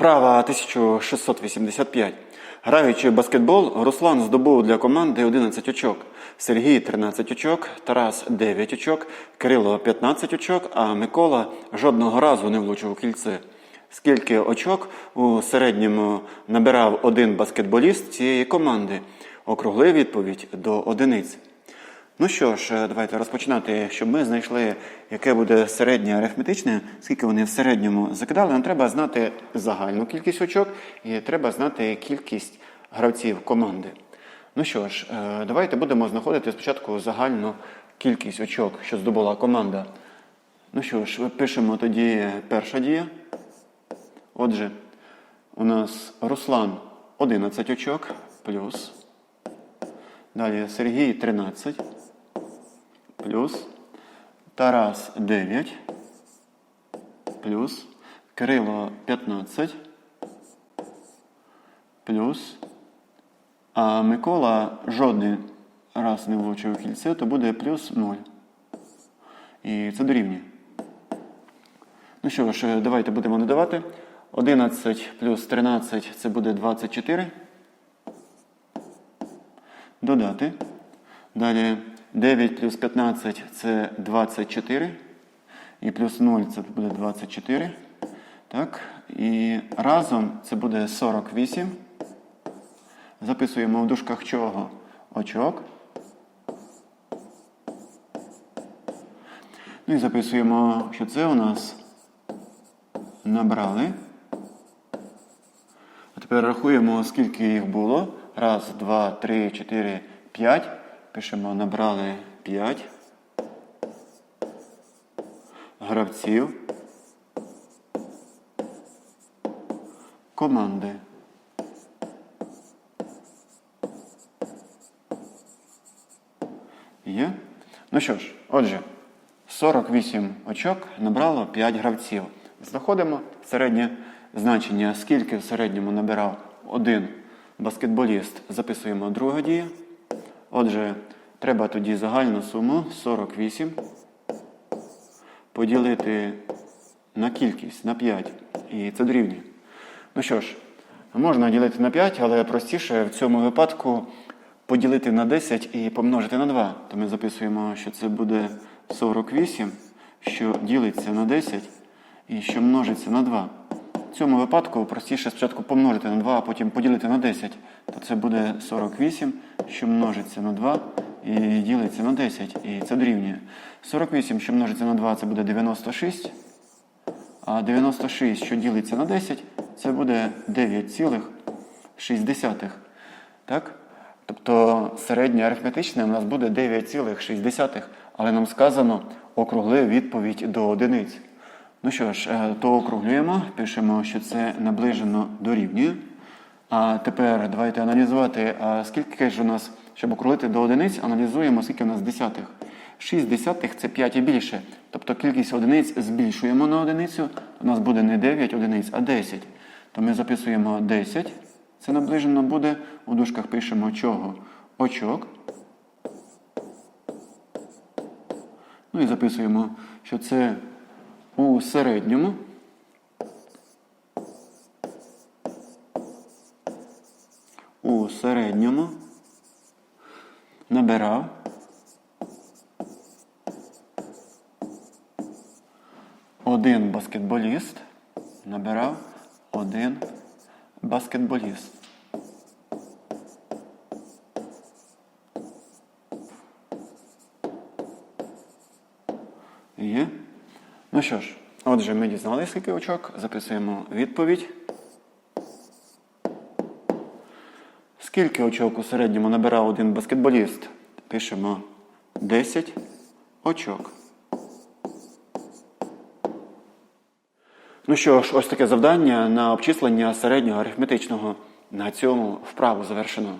Вправа 1685. Граючи в баскетбол, Руслан здобув для команди 11 очок, Сергій 13 очок, Тарас 9 очок, Кирило 15 очок, а Микола жодного разу не влучив у кільце. Скільки очок у середньому набирав один баскетболіст цієї команди? Округли відповідь до одиниць. Ну що ж, е, давайте розпочинати, щоб ми знайшли, яке буде середнє арифметичне, скільки вони в середньому закидали. Нам треба знати загальну кількість очок і треба знати кількість гравців команди. Ну що ж, е, давайте будемо знаходити спочатку загальну кількість очок, що здобула команда. Ну що ж, пишемо тоді перша дія. Отже, у нас Руслан 11 очок плюс. Далі Сергій 13 плюс Тарас 9 плюс Кирило 15 плюс. А Микола жодний раз не влучив кільце, то буде плюс 0. І це дорівнює. Ну що ж, давайте будемо додавати. 11 плюс 13 це буде 24. Додати. Далі 9 плюс 15 це 24. І плюс 0 це буде 24. Так. І разом це буде 48. Записуємо в дужках чого? Очок. Ну і записуємо, що це у нас набрали. А тепер рахуємо, скільки їх було. Раз, два, три, чотири, п'ять. Пишемо, набрали п'ять гравців команди. Є? Ну що ж, отже, 48 очок набрало 5 гравців. Знаходимо середнє значення, скільки в середньому набирав один баскетболіст. Записуємо друга дія. Отже, треба тоді загальну суму 48 поділити на кількість, на 5. І це дорівнює. Ну що ж, можна ділити на 5, але простіше в цьому випадку поділити на 10 і помножити на 2. То ми записуємо, що це буде 48, що ділиться на 10 і що множиться на 2. В цьому випадку простіше спочатку помножити на 2, а потім поділити на 10. То це буде 48, що множиться на 2 і ділиться на 10. І це дорівнює. 48, що множиться на 2, це буде 96. А 96, що ділиться на 10, це буде 9,6. Так? Тобто середнє арифметичне у нас буде 9,6, але нам сказано округли відповідь до одиниць. Ну що ж, е, то округлюємо, пишемо, що це наближено дорівнює. А тепер давайте аналізувати, скільки ж у нас, щоб округлити до одиниць, аналізуємо, скільки у нас десятих. 6 десятих це 5 і більше. Тобто кількість одиниць збільшуємо на одиницю. У нас буде не 9 одиниць, а 10. То ми записуємо 10. Це наближено буде. У дужках пишемо чого? Очок. Ну і записуємо, що це у середньому. У середньому набирав один баскетболіст. Набирав один баскетболіст. Є? Ну що ж, отже, ми дізналися, скільки очок. Записуємо відповідь. Скільки очок у середньому набирав один баскетболіст? Пишемо 10 очок. Ну що ж, ось таке завдання на обчислення середнього арифметичного. На цьому вправу завершено.